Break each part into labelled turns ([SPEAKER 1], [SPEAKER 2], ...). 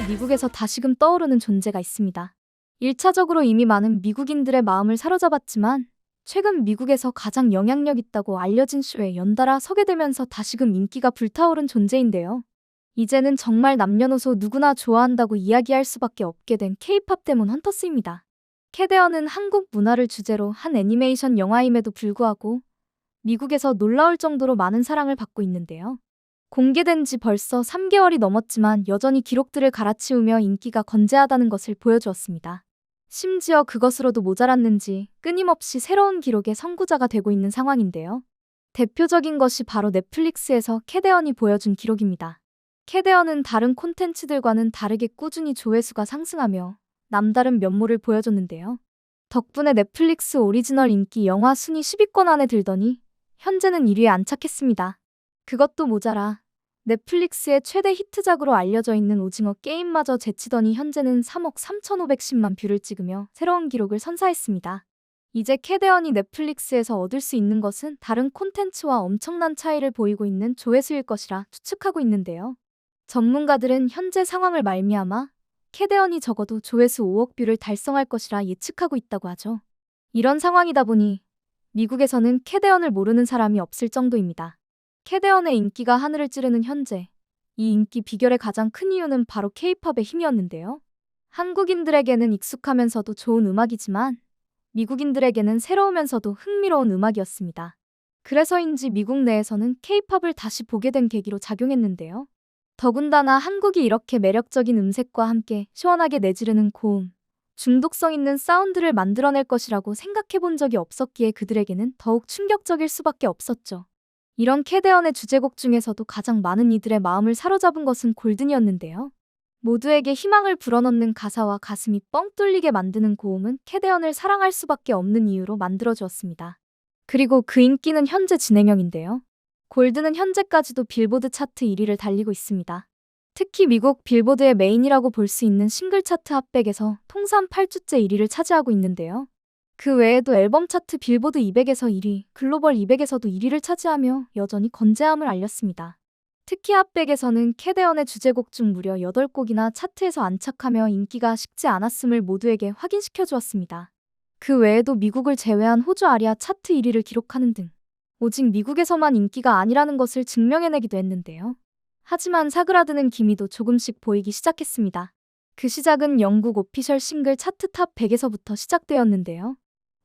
[SPEAKER 1] 최근에 미국에서 다시금 떠오르는 존재가 있습니다. 1차적으로 이미 많은 미국인들의 마음을 사로잡았지만 최근 미국에서 가장 영향력 있다고 알려진 쇼에 연달아 서게 되면서 다시금 인기가 불타오른 존재인데요. 이제는 정말 남녀노소 누구나 좋아한다고 이야기할 수밖에 없게 된 K-팝 데몬 헌터스입니다. 캐데어는 한국 문화를 주제로 한 애니메이션 영화임에도 불구하고 미국에서 놀라울 정도로 많은 사랑을 받고 있는데요. 공개된 지 벌써 3개월이 넘었지만 여전히 기록들을 갈아치우며 인기가 건재하다는 것을 보여주었습니다. 심지어 그것으로도 모자랐는지 끊임없이 새로운 기록의 선구자가 되고 있는 상황인데요. 대표적인 것이 바로 넷플릭스에서 캐데언이 보여준 기록입니다. 캐데언은 다른 콘텐츠들과는 다르게 꾸준히 조회수가 상승하며 남다른 면모를 보여줬는데요. 덕분에 넷플릭스 오리지널 인기 영화 순위 10위권 안에 들더니 현재는 1위에 안착했습니다. 그것도 모자라 넷플릭스의 최대 히트작으로 알려져 있는 오징어 게임마저 제치더니 현재는 3억 3,510만 뷰를 찍으며 새로운 기록을 선사했습니다. 이제 캐데언이 넷플릭스에서 얻을 수 있는 것은 다른 콘텐츠와 엄청난 차이를 보이고 있는 조회수일 것이라 추측하고 있는데요. 전문가들은 현재 상황을 말미암아 캐데언이 적어도 조회수 5억 뷰를 달성할 것이라 예측하고 있다고 하죠. 이런 상황이다 보니 미국에서는 캐데언을 모르는 사람이 없을 정도입니다. 캐데언의 인기가 하늘을 찌르는 현재, 이 인기 비결의 가장 큰 이유는 바로 케이팝의 힘이었는데요. 한국인들에게는 익숙하면서도 좋은 음악이지만 미국인들에게는 새로우면서도 흥미로운 음악이었습니다. 그래서인지 미국 내에서는 케이팝을 다시 보게 된 계기로 작용했는데요. 더군다나 한국이 이렇게 매력적인 음색과 함께 시원하게 내지르는 고음, 중독성 있는 사운드를 만들어낼 것이라고 생각해 본 적이 없었기에 그들에게는 더욱 충격적일 수밖에 없었죠. 이런 캐데언의 주제곡 중에서도 가장 많은 이들의 마음을 사로잡은 것은 골든이었는데요. 모두에게 희망을 불어넣는 가사와 가슴이 뻥 뚫리게 만드는 고음은 캐데언을 사랑할 수밖에 없는 이유로 만들어주었습니다. 그리고 그 인기는 현재 진행형인데요. 골드는 현재까지도 빌보드 차트 1위를 달리고 있습니다. 특히 미국 빌보드의 메인이라고 볼 수 있는 싱글 차트 핫백에서 통산 8주째 1위를 차지하고 있는데요. 그 외에도 앨범 차트 빌보드 200에서 1위, 글로벌 200에서도 1위를 차지하며 여전히 건재함을 알렸습니다. 특히 핫백에서는 캐데언의 주제곡 중 무려 8곡이나 차트에서 안착하며 인기가 식지 않았음을 모두에게 확인시켜 주었습니다. 그 외에도 미국을 제외한 호주 아리아 차트 1위를 기록하는 등 오직 미국에서만 인기가 아니라는 것을 증명해내기도 했는데요. 하지만 사그라드는 기미도 조금씩 보이기 시작했습니다. 그 시작은 영국 오피셜 싱글 차트 탑 100에서부터 시작되었는데요.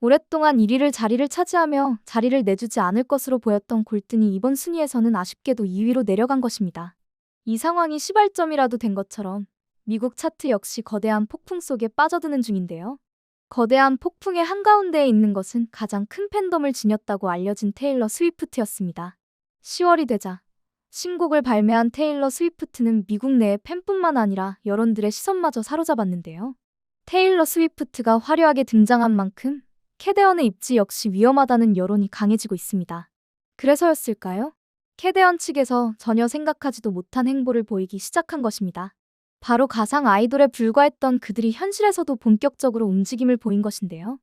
[SPEAKER 1] 오랫동안 1위를 자리를 차지하며 자리를 내주지 않을 것으로 보였던 골든이 이번 순위에서는 아쉽게도 2위로 내려간 것입니다. 이 상황이 시발점이라도 된 것처럼 미국 차트 역시 거대한 폭풍 속에 빠져드는 중인데요. 거대한 폭풍의 한가운데에 있는 것은 가장 큰 팬덤을 지녔다고 알려진 테일러 스위프트였습니다. 10월이 되자 신곡을 발매한 테일러 스위프트는 미국 내의 팬뿐만 아니라 여론들의 시선마저 사로잡았는데요. 테일러 스위프트가 화려하게 등장한 만큼 캐데언의 입지 역시 위험하다는 여론이 강해지고 있습니다. 그래서였을까요? 캐데언 측에서 전혀 생각하지도 못한 행보를 보이기 시작한 것입니다. 바로 가상 아이돌에 불과했던 그들이 현실에서도 본격적으로 움직임을 보인 것인데요.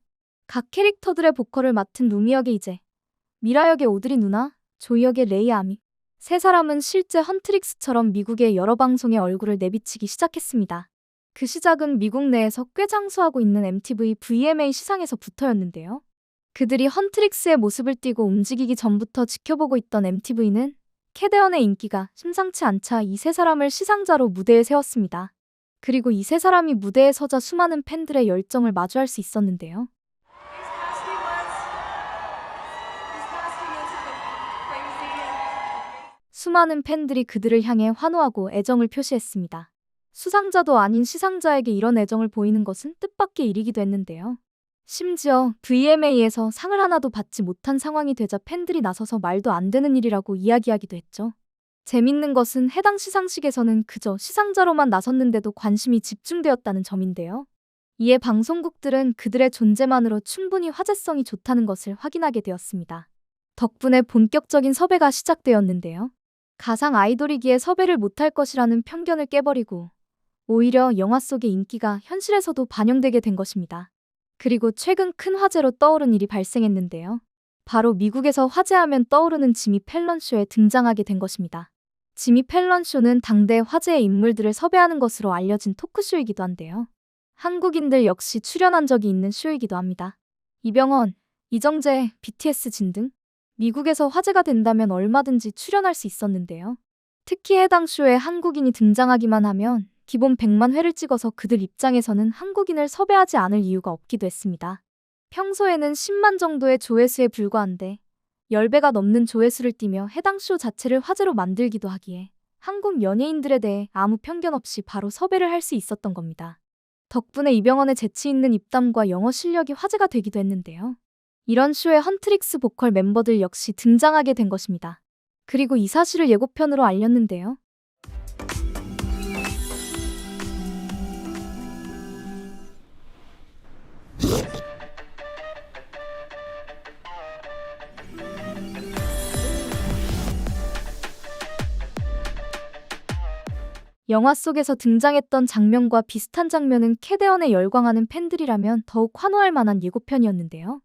[SPEAKER 1] 각 캐릭터들의 보컬을 맡은 루미 역의 이제, 미라 역의 오드리 누나, 조이 역의 레이 아미, 세 사람은 실제 헌트릭스처럼 미국의 여러 방송에 얼굴을 내비치기 시작했습니다. 그 시작은 미국 내에서 꽤 장수하고 있는 MTV VMA 시상에서부터였는데요. 그들이 헌트릭스의 모습을 띠고 움직이기 전부터 지켜보고 있던 MTV는 캐데언의 인기가 심상치 않자 이 세 사람을 시상자로 무대에 세웠습니다. 그리고 이 세 사람이 무대에 서자 수많은 팬들의 열정을 마주할 수 있었는데요. 수많은 팬들이 그들을 향해 환호하고 애정을 표시했습니다. 수상자도 아닌 시상자에게 이런 애정을 보이는 것은 뜻밖의 일이기도 했는데요. 심지어 VMA에서 상을 하나도 받지 못한 상황이 되자 팬들이 나서서 말도 안 되는 일이라고 이야기하기도 했죠. 재밌는 것은 해당 시상식에서는 그저 시상자로만 나섰는데도 관심이 집중되었다는 점인데요. 이에 방송국들은 그들의 존재만으로 충분히 화제성이 좋다는 것을 확인하게 되었습니다. 덕분에 본격적인 섭외가 시작되었는데요. 가상 아이돌이기에 섭외를 못할 것이라는 편견을 깨버리고 오히려 영화 속의 인기가 현실에서도 반영되게 된 것입니다. 그리고 최근 큰 화제로 떠오른 일이 발생했는데요. 바로 미국에서 화제하면 떠오르는 지미 펠런쇼에 등장하게 된 것입니다. 지미 펠런 쇼는 당대 화제의 인물들을 섭외하는 것으로 알려진 토크쇼이기도 한데요. 한국인들 역시 출연한 적이 있는 쇼이기도 합니다. 이병헌, 이정재, BTS 진등 미국에서 화제가 된다면 얼마든지 출연할 수 있었는데요. 특히 해당 쇼에 한국인이 등장하기만 하면 기본 100만 회를 찍어서 그들 입장에서는 한국인을 섭외하지 않을 이유가 없기도 했습니다. 평소에는 10만 정도의 조회수에 불과한데 10배가 넘는 조회수를 띠며 해당 쇼 자체를 화제로 만들기도 하기에 한국 연예인들에 대해 아무 편견 없이 바로 섭외를 할 수 있었던 겁니다. 덕분에 이병헌의 재치 있는 입담과 영어 실력이 화제가 되기도 했는데요. 이런 쇼에 헌트릭스 보컬 멤버들 역시 등장하게 된 것입니다. 그리고 이 사실을 예고편으로 알렸는데요. 영화 속에서 등장했던 장면과 비슷한 장면은 캐대언에 열광하는 팬들이라면 더욱 환호할 만한 예고편이었는데요.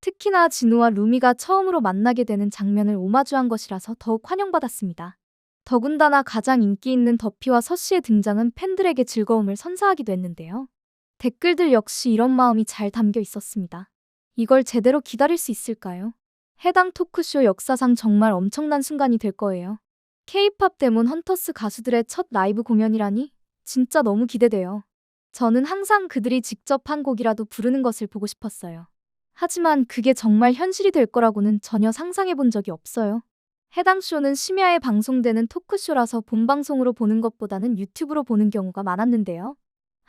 [SPEAKER 1] 특히나 진우와 루미가 처음으로 만나게 되는 장면을 오마주한 것이라서 더욱 환영받았습니다. 더군다나 가장 인기 있는 더피와 서씨의 등장은 팬들에게 즐거움을 선사하기도 했는데요. 댓글들 역시 이런 마음이 잘 담겨 있었습니다. 이걸 제대로 기다릴 수 있을까요? 해당 토크쇼 역사상 정말 엄청난 순간이 될 거예요. K-팝 데몬 헌터스 가수들의 첫 라이브 공연이라니 진짜 너무 기대돼요. 저는 항상 그들이 직접 한 곡이라도 부르는 것을 보고 싶었어요. 하지만 그게 정말 현실이 될 거라고는 전혀 상상해 본 적이 없어요. 해당 쇼는 심야에 방송되는 토크쇼라서 본방송으로 보는 것보다는 유튜브로 보는 경우가 많았는데요.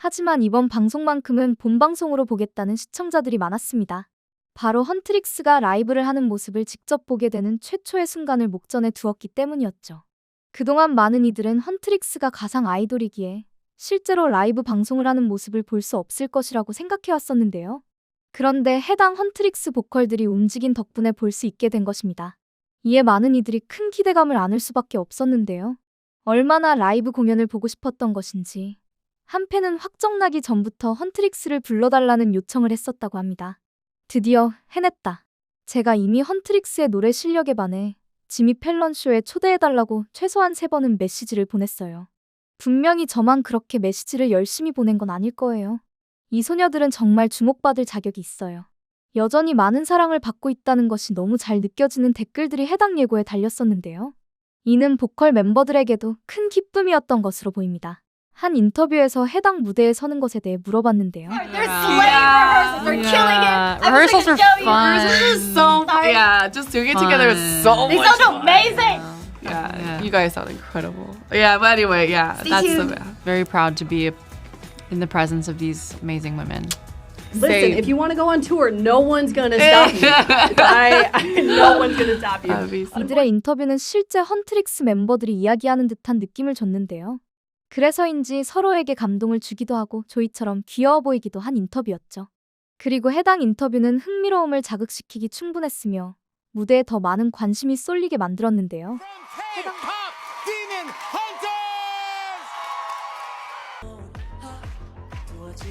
[SPEAKER 1] 하지만 이번 방송만큼은 본방송으로 보겠다는 시청자들이 많았습니다. 바로 헌트릭스가 라이브를 하는 모습을 직접 보게 되는 최초의 순간을 목전에 두었기 때문이었죠. 그동안 많은 이들은 헌트릭스가 가상 아이돌이기에 실제로 라이브 방송을 하는 모습을 볼 수 없을 것이라고 생각해왔었는데요. 그런데 해당 헌트릭스 보컬들이 움직인 덕분에 볼 수 있게 된 것입니다. 이에 많은 이들이 큰 기대감을 안을 수밖에 없었는데요. 얼마나 라이브 공연을 보고 싶었던 것인지 한 팬은 확정나기 전부터 헌트릭스를 불러달라는 요청을 했었다고 합니다. 드디어 해냈다. 제가 이미 헌트릭스의 노래 실력에 반해 지미 펠런 쇼에 초대해달라고 최소한 세 번은 메시지를 보냈어요. 분명히 저만 그렇게 메시지를 열심히 보낸 건 아닐 거예요. 이 소녀들은 정말 주목받을 자격이 있어요. 여전히 많은 사랑을 받고 있다는 것이 너무 잘 느껴지는 댓글들이 해당 예고에 달렸었는데요. 이는 보컬 멤버들에게도 큰 기쁨이었던 것으로 보입니다. 한 인터뷰에서 해당 무대에 서는 것에 대해 물어봤는데요.
[SPEAKER 2] They're slaying rehearsals. They're killing it. I wish I
[SPEAKER 3] Rehearsals
[SPEAKER 2] could
[SPEAKER 3] are
[SPEAKER 2] show you.
[SPEAKER 3] fun.
[SPEAKER 2] Rehearsals
[SPEAKER 4] Rehearsals are so
[SPEAKER 2] Sorry.
[SPEAKER 4] yeah, just doing it together is so
[SPEAKER 3] Fun.
[SPEAKER 2] They
[SPEAKER 4] much
[SPEAKER 2] sound
[SPEAKER 4] fun.
[SPEAKER 2] amazing.
[SPEAKER 4] Yeah,
[SPEAKER 3] Yeah.
[SPEAKER 4] you guys sound incredible. Yeah, but anyway, yeah,
[SPEAKER 2] Stay
[SPEAKER 4] that's
[SPEAKER 2] tuned.
[SPEAKER 4] the
[SPEAKER 3] Very proud to be in the presence of these amazing women.
[SPEAKER 5] Listen,
[SPEAKER 4] Same.
[SPEAKER 5] if you want to go on tour, no one's gonna stop you. I, I, no one's gonna stop you.
[SPEAKER 1] 이들의 인터뷰는 실제 헌트릭스 멤버들이 이야기하는 듯한 느낌을 줬는데요. 그래서인지 서로에게 감동을 주기도 하고 조이처럼 귀여워 보이기도 한 인터뷰였죠. 그리고 해당 인터뷰는 흥미로움을 자극시키기 충분했으며 무대에 더 많은 관심이 쏠리게 만들었는데요.
[SPEAKER 6] Both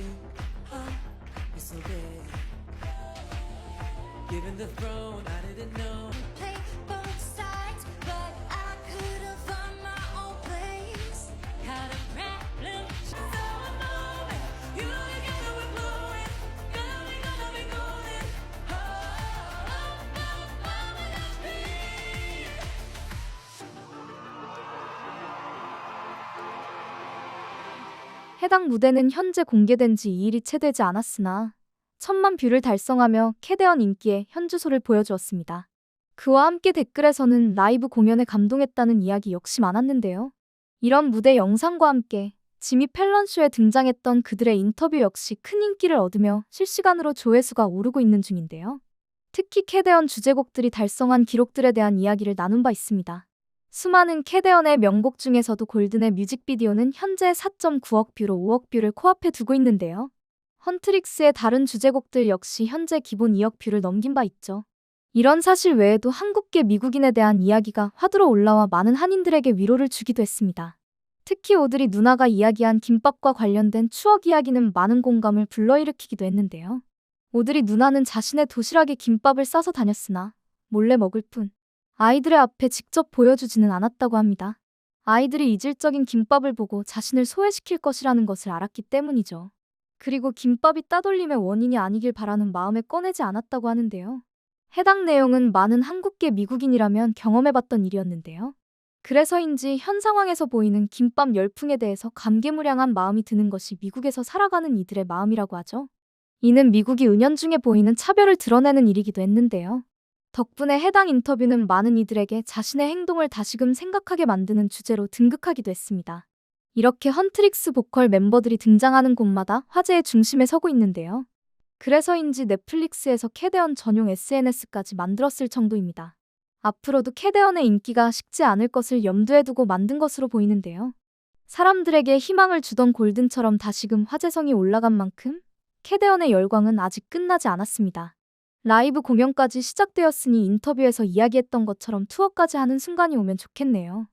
[SPEAKER 1] 해당 무대는 현재 공개된 지 2일이 채 되지 않았으나 천만 뷰를 달성하며 캐대언 인기의 현주소를 보여주었습니다. 그와 함께 댓글에서는 라이브 공연에 감동했다는 이야기 역시 많았는데요. 이런 무대 영상과 함께 지미 펠런쇼에 등장했던 그들의 인터뷰 역시 큰 인기를 얻으며 실시간으로 조회수가 오르고 있는 중인데요. 특히 캐대언 주제곡들이 달성한 기록들에 대한 이야기를 나눈 바 있습니다. 수많은 캐대언의 명곡 중에서도 골든의 뮤직비디오는 현재 4.9억 뷰로 5억 뷰를 코앞에 두고 있는데요. 헌트릭스의 다른 주제곡들 역시 현재 기본 2억 뷰를 넘긴 바 있죠. 이런 사실 외에도 한국계 미국인에 대한 이야기가 화두로 올라와 많은 한인들에게 위로를 주기도 했습니다. 특히 오드리 누나가 이야기한 김밥과 관련된 추억 이야기는 많은 공감을 불러일으키기도 했는데요. 오드리 누나는 자신의 도시락에 김밥을 싸서 다녔으나 몰래 먹을 뿐 아이들의 앞에 직접 보여주지는 않았다고 합니다. 아이들이 이질적인 김밥을 보고 자신을 소외시킬 것이라는 것을 알았기 때문이죠. 그리고 김밥이 따돌림의 원인이 아니길 바라는 마음에 꺼내지 않았다고 하는데요. 해당 내용은 많은 한국계 미국인이라면 경험해봤던 일이었는데요. 그래서인지 현 상황에서 보이는 김밥 열풍에 대해서 감개무량한 마음이 드는 것이 미국에서 살아가는 이들의 마음이라고 하죠. 이는 미국이 은연중에 보이는 차별을 드러내는 일이기도 했는데요. 덕분에 해당 인터뷰는 많은 이들에게 자신의 행동을 다시금 생각하게 만드는 주제로 등극하기도 했습니다. 이렇게 헌트릭스 보컬 멤버들이 등장하는 곳마다 화제의 중심에 서고 있는데요. 그래서인지 넷플릭스에서 캐대언 전용 SNS까지 만들었을 정도입니다. 앞으로도 캐대언의 인기가 식지 않을 것을 염두에 두고 만든 것으로 보이는데요. 사람들에게 희망을 주던 골든처럼 다시금 화제성이 올라간 만큼 캐대언의 열광은 아직 끝나지 않았습니다. 라이브 공연까지 시작되었으니 인터뷰에서 이야기했던 것처럼 투어까지 하는 순간이 오면 좋겠네요.